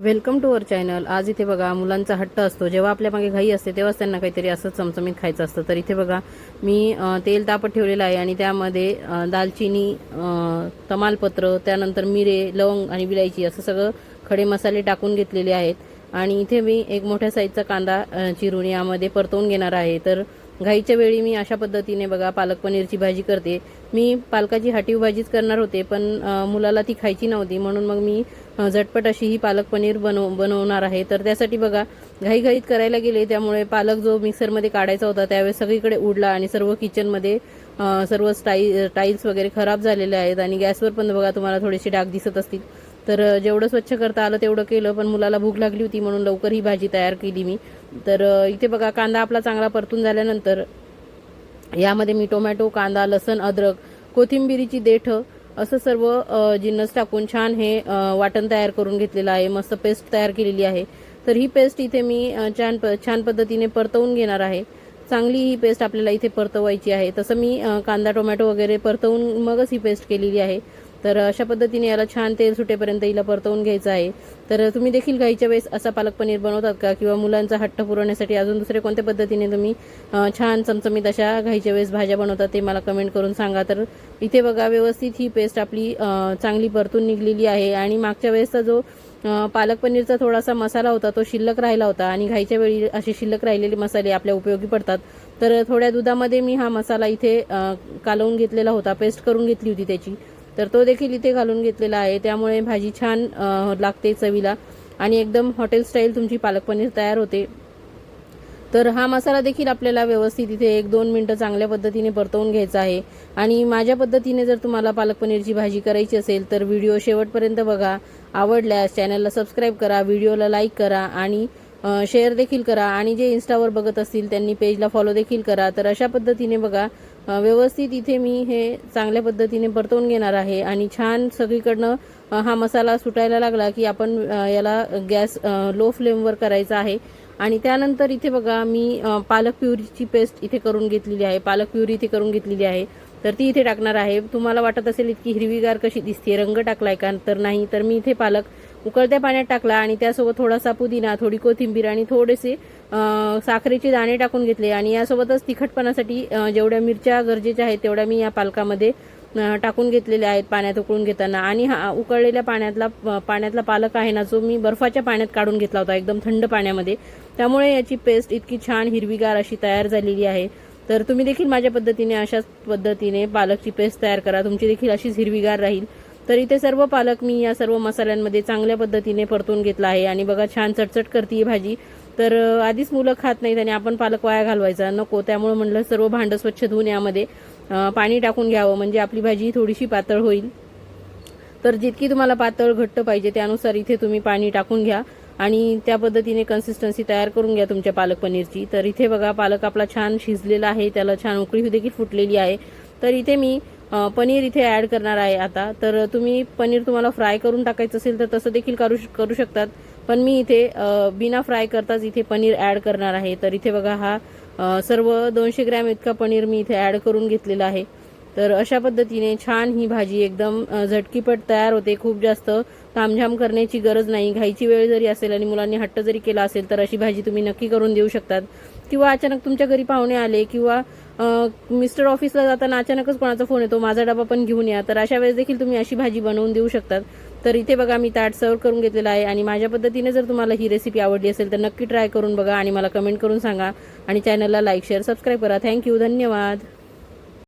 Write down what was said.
Welcome to our channel. आज इथे बघा मुलांचा हट्ट असतो. जेव्हा आपल्या मागे घाई असते तेव्हाच त्यांना काहीतरी असं चमचमीत खायचं असतं. तर इथे बघा मी तेल तापत ठेवलेलं आहे आणि त्यामध्ये दालचिनी तमालपत्र त्यानंतर मिरे लवंग आणि विलायची असं सगळं खडे मसाले टाकून घेतलेले आहेत. आणि इथे मी एक मोठ्या साईजचा कांदा चिरून यामध्ये परतवून घेणार आहे. तर घाईच्या वेळी मी अशा पद्धतीने बघा पालक पनीरची भाजी करते. मी पालकाची हाटीव भाजीच करणार होते पण मुलाला ती खायची नव्हती. म्हणून मग मी झटपट अशी ही पालक पनीर बनव बनवणार आहे. तर त्यासाठी बघा घाईघाईत करायला गेले त्यामुळे पालक जो मिक्सरमध्ये काढायचा होता त्यावेळेस सगळीकडे उडला आणि सर्व किचनमध्ये सर्व स्टाई टाईल्स वगैरे खराब झालेले आहेत. आणि गॅसवर पण बघा तुम्हाला थोडेसे डाग दिसत असतील. तर जेवढं स्वच्छ करता आलं तेवढं केलं पण मुलाला भूक लागली होती म्हणून लवकर ही भाजी तयार केली मी. तर इथे बघा कांदा आपला चांगला परतून झाल्यानंतर यामध्ये मी टोमॅटो कांदा लसण अद्रक कोथिंबिरीची देठं असं सर्व जिन्नस टाकून छान हे वाटण तयार करून घेतलेलं आहे. मस्त पेस्ट तयार केलेली आहे. तर ही पेस्ट इथे मी छान प- छान पद्धतीने परतवून घेणार आहे. चांगली ही पेस्ट आपल्याला इथे परतवायची आहे. तसं मी कांदा टोमॅटो वगैरे परतवून मगच ही पेस्ट केलेली आहे. तर अशा पद्धतीने याला छान तेल सुटेपर्यंत हिला परतवून घ्यायचं आहे. तर तुम्ही देखील घाईच्या वेळेस असा पालक पनीर बनवतात का? किंवा मुलांचा हट्ट पुरवण्यासाठी अजून दुसरे कोणत्या पद्धतीने तुम्ही छान चमचमीत अशा घाईच्या वेळेस भाज्या बनवतात ते मला कमेंट करून सांगा. तर इथे बघा व्यवस्थित ही पेस्ट आपली चांगली परतून निघलेली आहे. आणि मागच्या वेळेसचा जो पालक पनीरचा थोडासा मसाला होता तो शिल्लक राहिला होता. आणि घाईच्या वेळी असे शिल्लक राहिलेले मसाले आपल्या उपयोगी पडतात. तर थोड्या दुधामध्ये मी हा मसाला इथे कालवून घेतलेला होता पेस्ट करून घेतली होती त्याची. तर तो देखील इथे घालून घेतलेला आहे. त्यामुळे भाजी छान लागते चवीला. आणि एकदम हॉटेल स्टाईल तुमची पालक पनीर तयार होते. तर हा मसाला देखील आपल्याला व्यवस्थित इथे एक दोन मिनटं चांगल्या पद्धतीने परतवून घ्यायचा आहे. आणि माझ्या पद्धतीने जर तुम्हाला पालक पनीरची भाजी करायची असेल तर व्हिडिओ शेवटपर्यंत बघा. आवडल्यास चॅनलला सबस्क्राईब करा व्हिडिओला लाईक करा आणि शेअर देखील करा आणि जे इन्स्टावर बघत असतील त्यांनी पेजला फॉलो देखील करा. तर अशा पद्धतीने बघा व्यवस्थित इथे मी हे चांगल्या पद्धतीने परतवून घेणार आहे. आणि छान सगळीकडनं हा मसाला सुटायला लागला की आपण याला गॅस लो फ्लेमवर करायचा आहे. आणि त्यानंतर इथे बघा मी पालक प्युरीची पेस्ट इथे करून घेतलेली आहे. पालक प्युरी इथे करून घेतलेली आहे. तर ती इथे टाकणार आहे. तुम्हाला वाटत असेल इतकी हिरवीगार कशी दिसते रंग टाकलाय का? तर नाही तर मी इथे पालक उकळत्या पाण्यात टाकला आणि त्यासोबत थोडासा पुदिना थोडी कोथिंबीर आणि थोडेसे साखरेचे दाणे टाकून घेतले. आणि यासोबतच तिखटपणासाठी जेवढ्या मिरच्या गरजेच्या आहेत तेवढ्या मी या पालकामध्ये टाकून घेतलेल्या आहेत पाण्यात उकळून घेताना. आणि हा उकळलेल्या पाण्यातला पाण्यातला पालक आहे ना जो मी बर्फाच्या पाण्यात काढून घेतला होता एकदम थंड पाण्यामध्ये. त्यामुळे याची पेस्ट इतकी छान हिरवीगार अशी तयार झालेली आहे. तर तुम्ही देखील माझ्या पद्धतीने अशाच पद्धतीने पालकची पेस्ट तयार करा. तुमची देखील अशीच हिरवीगार राहील. तर इथे सर्व पालक मी या सर्व मसाल्यांमध्ये चांगल्या पद्धतीने परतून घेतला आहे. आणि बघा छान चटचट करते भाजी. तर आधीच मुलं खात नाहीत आणि आपण पालक वाया घालवायचा नको. त्यामुळे म्हणलं सर्व भांडं स्वच्छ धुवून यामध्ये पाणी टाकून घ्यावं. म्हणजे आपली भाजी थोडीशी पातळ होईल. तर जितकी तुम्हाला पातळ घट्ट पाहिजे त्यानुसार इथे तुम्ही पाणी टाकून घ्या. आणि त्या पद्धतीने कन्सिस्टन्सी तयार करून घ्या तुमच्या पालक पनीरची. तर इथे बघा पालक आपला छान शिजलेला आहे त्याला छान उकळी देखील फुटलेली आहे. तर इथे मी पनीर इथे ॲड करणार आहे आता. तर तुम्ही पनीर तुम्हाला फ्राय करून टाकायचं असेल तर तसं देखील करू करू शकतात. पण मी इथे बिना फ्राय करताच इथे पनीर ॲड करणार आहे. तर इथे बघा हा सर्व दोनशे ग्रॅम इतका पनीर मी इथे ॲड करून घेतलेला आहे. तर अशा पद्धतीने छान ही भाजी एकदम झटकीपट तयार होते. खूप जास्त तामझाम करण्याची गरज नाही. घायची वेळ जरी असेल आणि मुलांनी हट्ट जरी केला असेल तर अशी भाजी तुम्ही नक्की करून देऊ शकतात. किंवा अचानक तुमच्या घरी पाहुणे आले किंवा मिस्टर ऑफिसला जाताना अचानकच कोणाचा फोन येतो माझा डबा पण घेऊन या. तर अशा वेळेस देखील तुम्ही अशी भाजी बनवून देऊ शकतात. तर इथे बघा मी ताट सर्व करून घेतलेला आहे आणि माझ्या पद्धतीने जर तुम्हाला ही रेसिपी आवडली असेल तर नक्की ट्राय करून बघा आणि मला कमेंट करून सांगा. आणि चॅनलला लाईक शेअर सबस्क्राईब करा. Thank you. धन्यवाद.